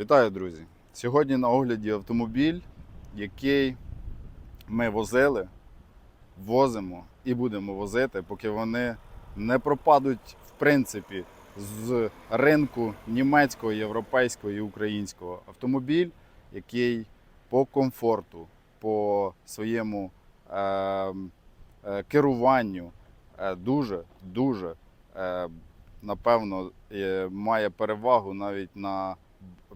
Вітаю, друзі! Сьогодні на огляді автомобіль, який ми возили, возимо і будемо возити, поки вони не пропадуть в принципі з ринку німецького, європейського і українського. Автомобіль, який по комфорту, по своєму е, е, керуванню е, дуже, дуже е, напевно е, має перевагу навіть на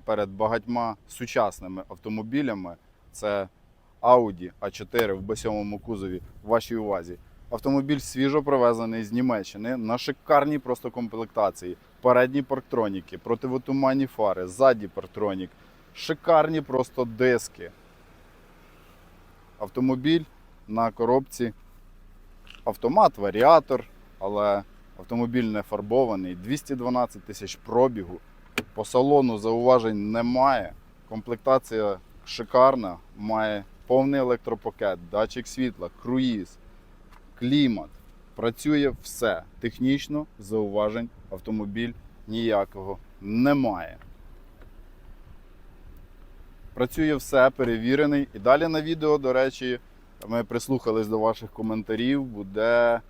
перед багатьма сучасними автомобілями. Це Audi A4 в B7 кузові. В вашій увазі. Автомобіль свіжо привезений з Німеччини на шикарній просто комплектації. Передні парктроніки, противотуманні фари, ззаді парктронік, шикарні просто диски. Автомобіль на коробці автомат, варіатор, але автомобіль не фарбований. 212 тисяч пробігу. По салону зауважень немає. Комплектація шикарна, має повний електропакет, датчик світла, круїз, клімат. Працює все. Технічно зауважень автомобіль ніякого немає. Працює все, перевірений. І далі на відео, до речі, ми прислухались до ваших коментарів. Буде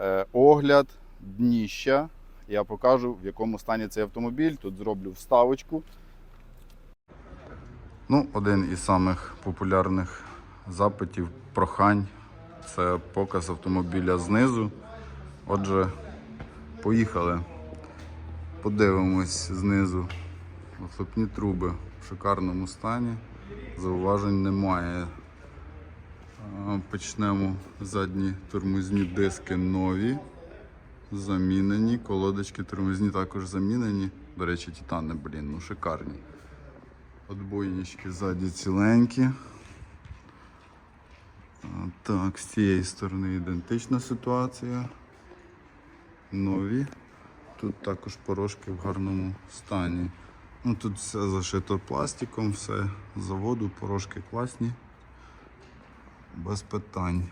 е, огляд дніща. Я покажу, в якому стані цей автомобіль. Тут зроблю вставочку. Ну, один із самих популярних запитів, прохань це показ автомобіля знизу. Отже, поїхали. Подивимось знизу. Вихлопні труби в шикарному стані. Зауважень немає. Почнемо задні тормозні диски нові. Замінені, колодочки тормозні також замінені. До речі, титани, блін, ну шикарні. Отбойнички ззаді ціленькі. Так, з цієї сторони ідентична ситуація. Нові. Тут також порошки в гарному стані. Ну, тут все зашито пластиком, все заводу, порошки класні. Без питань.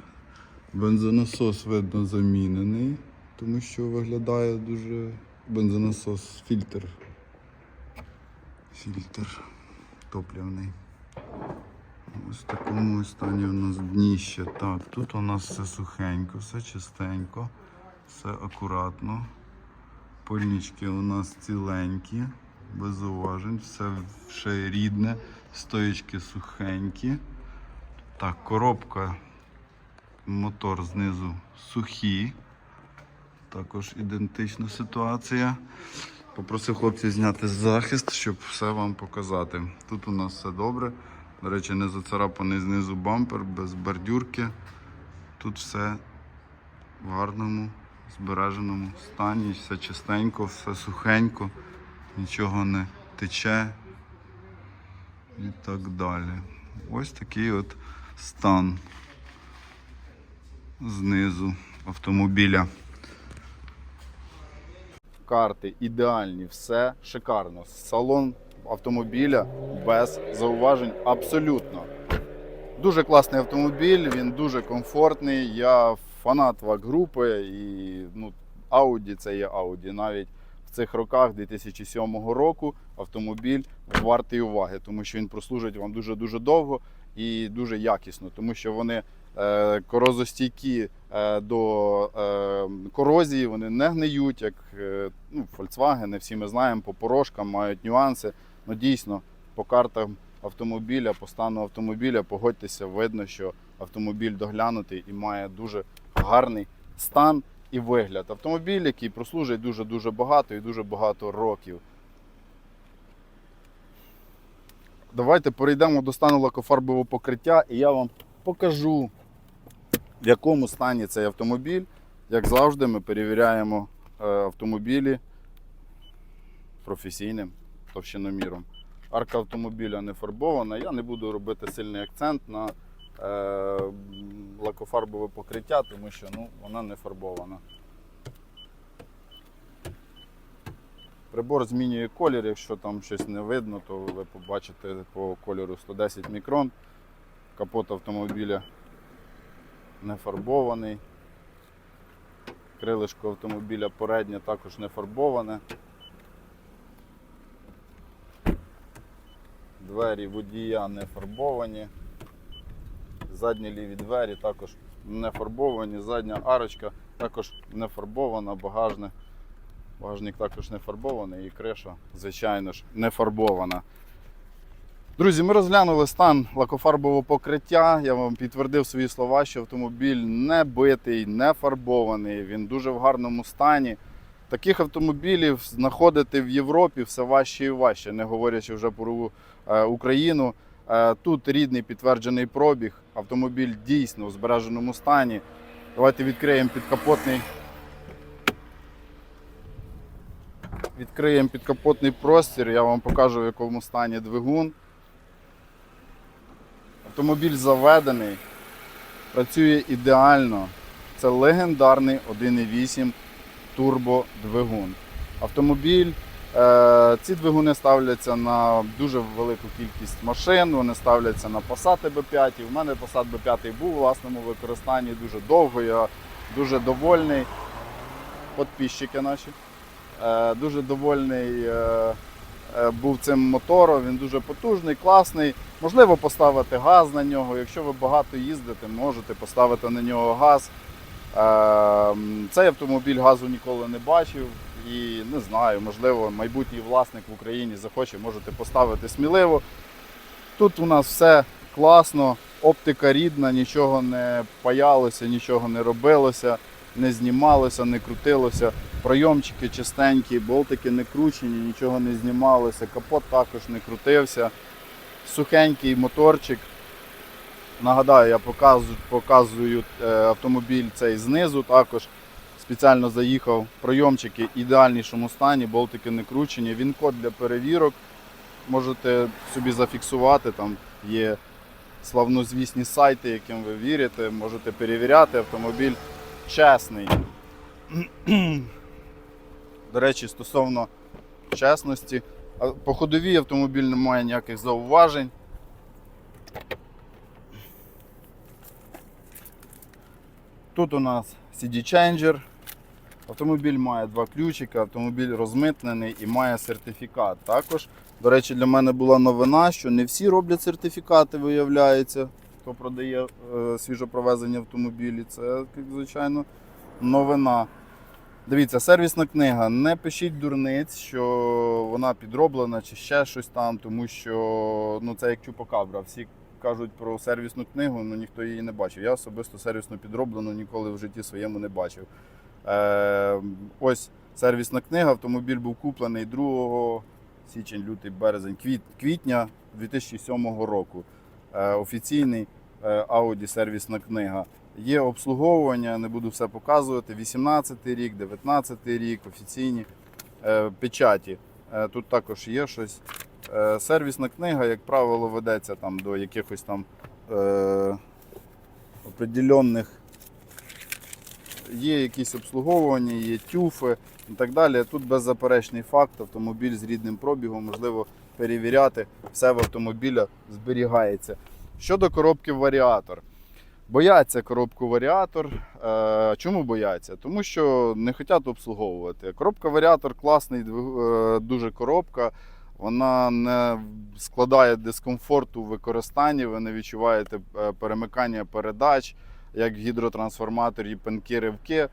Бензонасос видно замінений, тому що виглядає дуже бензонасос, фільтр. Фільтр топливний. Ось в такому стані у нас дніще. Так, тут у нас все сухенько, все чистенько, все акуратно. Пильнички у нас ціленькі, без зауважень, все ще рідне, стоїчки сухенькі. Так, коробка, мотор знизу сухі. Також ідентична ситуація. Попросив хлопців зняти захист, щоб все вам показати. Тут у нас все добре. До речі, не зацарапаний знизу бампер, без бордюрки. Тут все в гарному, збереженому стані, все чистенько, все сухенько, нічого не тече і так далі. Ось такий от стан знизу автомобіля. Карти ідеальні, все шикарно. Салон автомобіля без зауважень абсолютно. Дуже класний автомобіль, він дуже комфортний. Я фанат ВАК-групи і ну, Audi це є Audi. Навіть в цих роках 2007 року автомобіль вартий уваги, тому що він прослужить вам дуже-дуже довго і дуже якісно, тому що вони е, корозостійкі до е, корозії, вони не гниють, як е, ну, Volkswagen, всі ми знаємо, по порошкам мають нюанси. Ну дійсно, по картам автомобіля, по стану автомобіля, погодьтеся, видно, що автомобіль доглянутий і має дуже гарний стан і вигляд. Автомобіль, який прослужить дуже-дуже багато і дуже багато років. Давайте перейдемо до стану лакофарбового покриття і я вам покажу, в якому стані цей автомобіль. Як завжди, ми перевіряємо е, автомобілі професійним товщиноміром. Арка автомобіля не фарбована. Я не буду робити сильний акцент на е, лакофарбове покриття, тому що ну, вона не фарбована. Прибор змінює колір, якщо там щось не видно, то ви побачите по кольору 110 мікрон. Капот автомобіля не фарбований. Крилишко автомобіля переднє також не фарбоване. двері водія не фарбовані. Задні ліві двері також не фарбовані, задня арочка також не фарбована, багажне. Багажник також не фарбований і криша, звичайно ж, не фарбована. Друзі, ми розглянули стан лакофарбового покриття. Я вам підтвердив свої слова, що автомобіль не битий, не фарбований, він дуже в гарному стані. Таких автомобілів знаходити в Європі все важче і важче, не говорячи вже про е, Україну. Е, Тут рідний підтверджений пробіг. Автомобіль дійсно в збереженому стані. Давайте відкриємо підкапотний. Відкриємо підкапотний простір, я вам покажу, в якому стані двигун. Автомобіль заведений, працює ідеально. Це легендарний 1.8 турбодвигун. Автомобіль, е, ці двигуни ставляться на дуже велику кількість машин, вони ставляться на Passat B5. У мене Passat B5 був у власному використанні дуже довго. Я дуже довольний. Подписчики наші. Е, дуже довольний е, був цим мотором. Він дуже потужний, класний. Можливо, поставити газ на нього. Якщо ви багато їздите, можете поставити на нього газ. Е, Цей автомобіль газу ніколи не бачив і не знаю, можливо, майбутній власник в Україні захоче, можете поставити сміливо. Тут у нас все класно, оптика рідна, нічого не паялося, нічого не робилося, не знімалося, не крутилося. Пройомчики чистенькі, болтики не кручені, нічого не знімалося, капот також не крутився. Сухенький моторчик. Нагадаю, я показую, показую е, автомобіль цей знизу також. Спеціально заїхав. Пройомчики в ідеальнішому стані, болтики не кручені. Він код для перевірок. Можете собі зафіксувати. Там є славнозвісні сайти, яким ви вірите. Можете перевіряти. Автомобіль чесний. До речі, стосовно чесності, по ходовій автомобіль не має ніяких зауважень. Тут у нас CD Changer. Автомобіль має два ключика, автомобіль розмитнений і має сертифікат. Також, до речі, для мене була новина, що не всі роблять сертифікати, виявляється, хто продає е, свіжопровезені автомобілі. Це, звичайно, новина. Дивіться, сервісна книга. Не пишіть дурниць, що вона підроблена чи ще щось там, тому що ну, це як чупакабра. Всі кажуть про сервісну книгу, але ніхто її не бачив. Я особисто сервісно підроблену ніколи в житті своєму не бачив. Е, ось сервісна книга. Автомобіль був куплений 2 січень, лютий, березень, квіт, квітня 2007 року. Е, офіційний е, Audi сервісна книга. Є обслуговування, не буду все показувати. 18 рік, 19 рік, офіційні е, печаті. Тут також є щось. Сервісна книга, як правило, ведеться там до якихось там е, определенних. Є якісь обслуговування, є тюфи і так далі. Тут беззаперечний факт, автомобіль з рідним пробігом, можливо перевіряти, все в автомобіля зберігається. Щодо коробки варіатор. Бояться коробку варіатор. Е, Чому бояться? Тому що не хочуть обслуговувати. Коробка варіатор класний, е, дуже коробка. Вона не складає дискомфорту в використанні, ви не відчуваєте е, перемикання передач, як в гідротрансформаторі пенки ривки.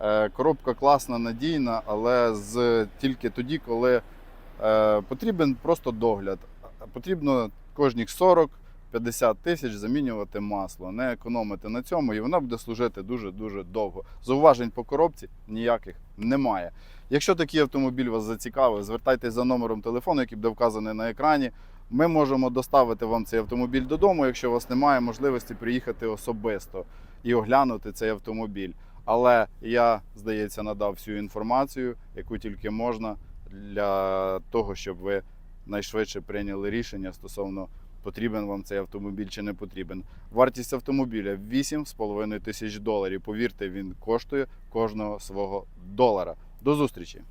Е, Коробка класна, надійна, але з, тільки тоді, коли е, потрібен просто догляд. Потрібно кожних 40-50 тисяч замінювати масло, не економити на цьому, і вона буде служити дуже-дуже довго. Зауважень по коробці ніяких немає. Якщо такий автомобіль вас зацікавив, звертайтеся за номером телефону, який буде вказаний на екрані. Ми можемо доставити вам цей автомобіль додому, якщо у вас немає можливості приїхати особисто і оглянути цей автомобіль. Але я, здається, надав всю інформацію, яку тільки можна для того, щоб ви найшвидше прийняли рішення стосовно потрібен вам цей автомобіль чи не потрібен. Вартість автомобіля 8,5 тисяч доларів. Повірте, він коштує кожного свого долара. До зустрічі!